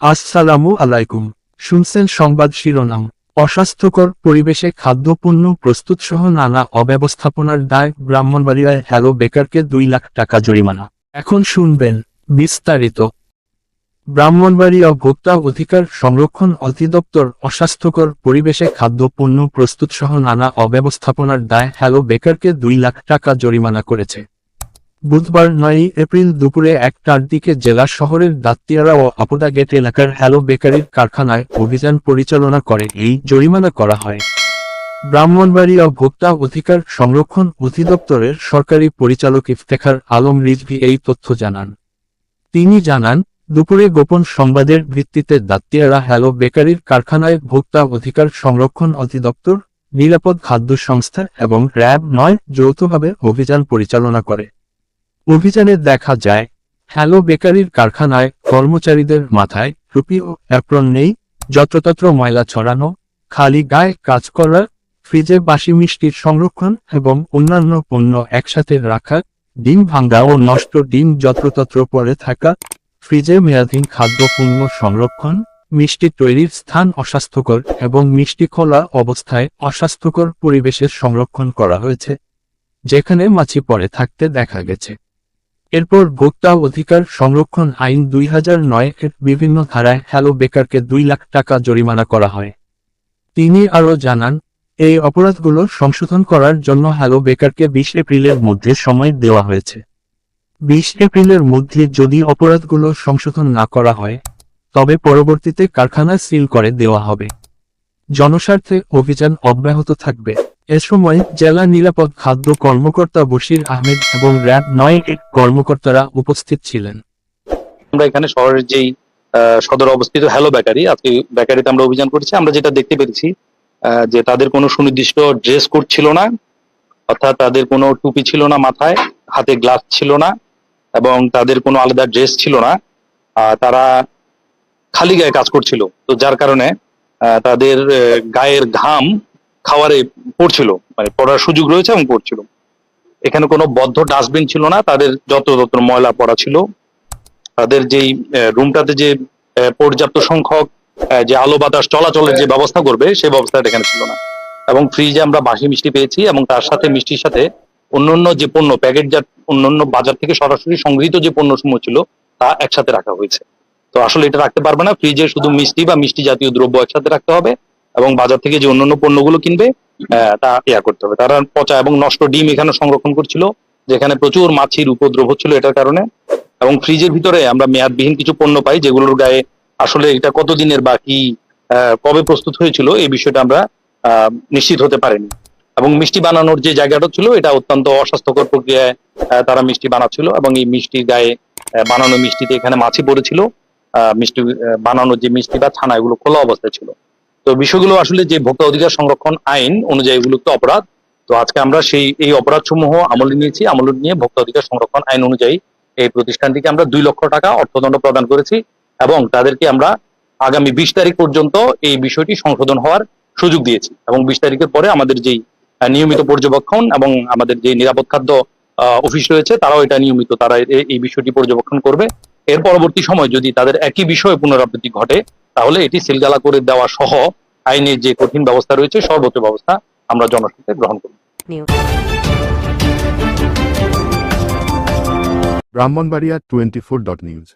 আসসালামু আলাইকুম। শুনছেন সংবাদ শিরোনাম। অস্বাস্থ্যকর পরিবেশে খাদ্যপণ্য প্রস্তুত সহ নানা অব্যবস্থাপনার দায় ব্রাহ্মণবাড়িয়ায় হ্যালো বেকারকে দুই লাখ টাকা জরিমানা। এখন শুনবেন বিস্তারিত। ব্রাহ্মণবাড়িয়া ভোক্তা অধিকার সংরক্ষণ অধিদপ্তর অস্বাস্থ্যকর পরিবেশে খাদ্যপণ্য প্রস্তুত সহ নানা অব্যবস্থাপনার দায় হ্যালো বেকারকে দুই লাখ টাকা জরিমানা করেছে। বুধবার নয়ই এপ্রিল দুপুরে একটার দিকে জেলা শহরের দাত্তিয়ারা ও আপদা গেট এলাকার হ্যালো বেকারির কারখানায় অভিযান পরিচালনা করে। এই জরিমানা করা হয়। ব্রাহ্মণবাড়ি ও ভোক্তা অধিকার সংরক্ষণ অধিদপ্তরের সরকারি পরিচালক ইফতেখার আলম রিজভি এই তথ্য জানান। তিনি জানান, দুপুরে গোপন সংবাদের ভিত্তিতে দাত্তিয়ারা হ্যালো বেকারির কারখানায় ভোক্তা অধিকার সংরক্ষণ অধিদপ্তর, নিরাপদ খাদ্য সংস্থা এবং র্যাব নয় যৌথভাবে অভিযান পরিচালনা করে। অভিযানে দেখা যায়, হ্যালো বেকারির কারখানায় কর্মচারীদের মাথায় টুপি ও অ্যাপ্রন নেই, যত্রতত্র ময়লা ছড়ানো, খালি গায়ে কাজ করা, ফ্রিজে বাসি মিষ্টির সংরক্ষণ এবং অন্যান্য পণ্য একসাথে রাখা, ডিম ভাঙ্গা ও নষ্ট ডিম যত্রতত্র পরে থাকা, ফ্রিজে মেয়াদীন খাদ্যপণ্য সংরক্ষণ, মিষ্টি তৈরির স্থান অস্বাস্থ্যকর এবং মিষ্টি খোলা অবস্থায় অস্বাস্থ্যকর পরিবেশের সংরক্ষণ করা হয়েছে, যেখানে মাছি পরে থাকতে দেখা গেছে। এরপর ভোক্তা অধিকার সংরক্ষণ আইন দুই হাজার নয় এর বিভিন্ন ধারায় হ্যালো বেকারকে দুই লাখ টাকা জরিমানা করা হয়। তিনি আরও জানান, এই অপরাধগুলো সংশোধন করার জন্য হ্যালো বেকারকে বিশ এপ্রিলের মধ্যে সময় দেওয়া হয়েছে। বিশ এপ্রিলের মধ্যে যদি অপরাধগুলো সংশোধন না করা হয়, তবে পরবর্তীতে কারখানা সিল করে দেওয়া হবে। জনস্বার্থে অভিযান অব্যাহত থাকবে। এ সময় জেলা নিরাপদ খাদ্য কর্মকর্তা বশির আহমেদ এবং র্যাব নয় কর্মকর্তারা উপস্থিত ছিলেন। আমরা এখানে শহরের যেই সদর অবস্থিত হ্যালো বেকারি আজকে বেকারিতে আমরা অভিযান করেছি। আমরা যেটা দেখতে পেরেছি যে তাদের কোনো সুনির্দিষ্ট ড্রেস কোড ছিল না, অর্থাৎ তাদের কোনো টুপি ছিল না মাথায়, হাতে গ্লাস ছিল না, এবং তাদের কোনো আলাদা ড্রেস ছিল না তারা খালি গায়ে কাজ করছিল। তো যার কারণে তাদের গায়ের ঘাম খাওয়ারে পড়ছিল মানে পড়ার সুযোগ রয়েছে এবং পড়ছিল। এখানে কোনো বদ্ধ ডাস্টবিন ছিল না, তাদের যত যত ময়লা পড়া ছিল, তাদের যেই রুমটাতে যে পর্যাপ্ত সংখ্যক যে আলো বাতাস চলাচলের যে ব্যবস্থা করবে, সেই ব্যবস্থাটা এখানে ছিল না। এবং ফ্রিজে আমরা বাসি মিষ্টি পেয়েছি এবং তার সাথে মিষ্টির সাথে অন্যান্য যে পণ্য প্যাকেটজাত অন্যান্য বাজার থেকে সরাসরি সংগৃহীত যে পণ্য সমূহ ছিল, তা একসাথে রাখা হয়েছে। তো আসলে এটা রাখতে পারবে না ফ্রিজে শুধু মিষ্টি বা মিষ্টি জাতীয় দ্রব্য একসাথে রাখতে হবে এবং বাজার থেকে যে অন্যান্য পণ্যগুলো কিনবে তা ইয়া করতে হবে। তারা পচা এবং নষ্ট ডিম এখানে সংরক্ষণ করছিল, যেখানে প্রচুর মাছির উপদ্রব হচ্ছিল এটার কারণে। এবং ফ্রিজের ভিতরে আমরা মেয়াদবিহীন কিছু পণ্য পাই, যেগুলোর গায়ে আসলে এটা কতদিনের বা কি কবে প্রস্তুত হয়েছিল, এই বিষয়টা আমরা নিশ্চিত হতে পারিনি। এবং মিষ্টি বানানোর যে জায়গাটা ছিল, এটা অত্যন্ত অস্বাস্থ্যকর প্রক্রিয়ায় তারা মিষ্টি বানাচ্ছিল। এবং এই মিষ্টির গায়ে বানানো মিষ্টিতে এখানে মাছি পড়েছিল। মিষ্টি বানানোর যে মিষ্টি বা ছানা, এগুলো খোলা অবস্থায় ছিল। তো বিষয়গুলো আসলে যে ভোক্তা অধিকার সংরক্ষণ আইন অনুযায়ী এগুলো তো অপরাধ, তো আজকে আমরা সেই এই অপরাধ সমূহ আমলে নিয়েছি। আমলে নিয়ে ভোক্তা অধিকার সংরক্ষণ আইন অনুযায়ী এই প্রতিষ্ঠানটিকে আমরা দুই লক্ষ টাকা অর্থদণ্ড প্রদান করেছি এবং তাদেরকে আমরা আগামী বিশ তারিখ পর্যন্ত এই বিষয়টি সংশোধন হওয়ার সুযোগ দিয়েছি এবং বিশ তারিখের পরে আমাদের যেই নিয়মিত পর্যবেক্ষণ এবং আমাদের যে নিরাপদ খাদ্য অফিস রয়েছে তারাও এটা নিয়মিত তারা এই বিষয়টি পর্যবেক্ষণ করবে। এর পরবর্তী সময় যদি তাদের একই বিষয়ে পুনরাবৃত্তি ঘটে তাহলে এটি সিলগালা করে দেওয়া সহ আইনের যে কঠিন ব্যবস্থা রয়েছে সর্বোচ্চ ব্যবস্থা আমরা জনস্বার্থে গ্রহণ করব। Brahmanbaria twenty four dot news.